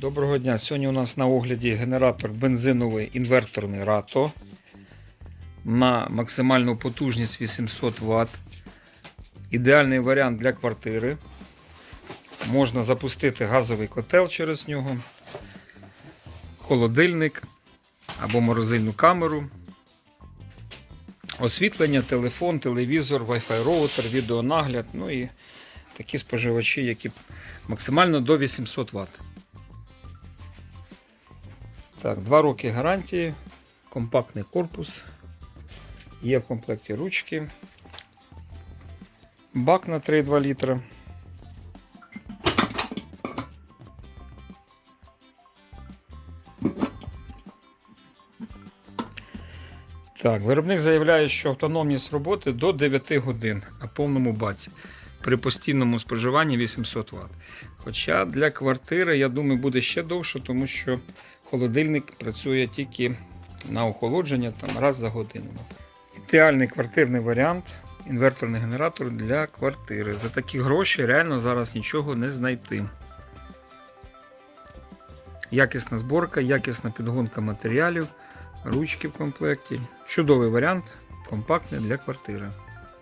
Доброго дня. Сьогодні у нас на огляді генератор бензиновий інверторний RATO на максимальну потужність 800 Вт. Ідеальний варіант для квартири. Можна запустити газовий котел через нього, холодильник або морозильну камеру. Освітлення, телефон, телевізор, Wi-Fi роутер, відеонагляд, ну і такі споживачі, які максимально до 800 Вт. Так, 2 роки гарантії, компактний корпус, є в комплекті ручки, бак на 3,2 літра. Так, виробник заявляє, що автономність роботи до 9 годин на повному баці при постійному споживанні 800 Вт. Хоча для квартири, я думаю, буде ще довше, тому що холодильник працює тільки на охолодження там, раз за годину. Ідеальний квартирний варіант інверторний генератор для квартири. За такі гроші реально зараз нічого не знайти. Якісна зборка, якісна підгонка матеріалів, ручки в комплекті. Чудовий варіант, компактний для квартири.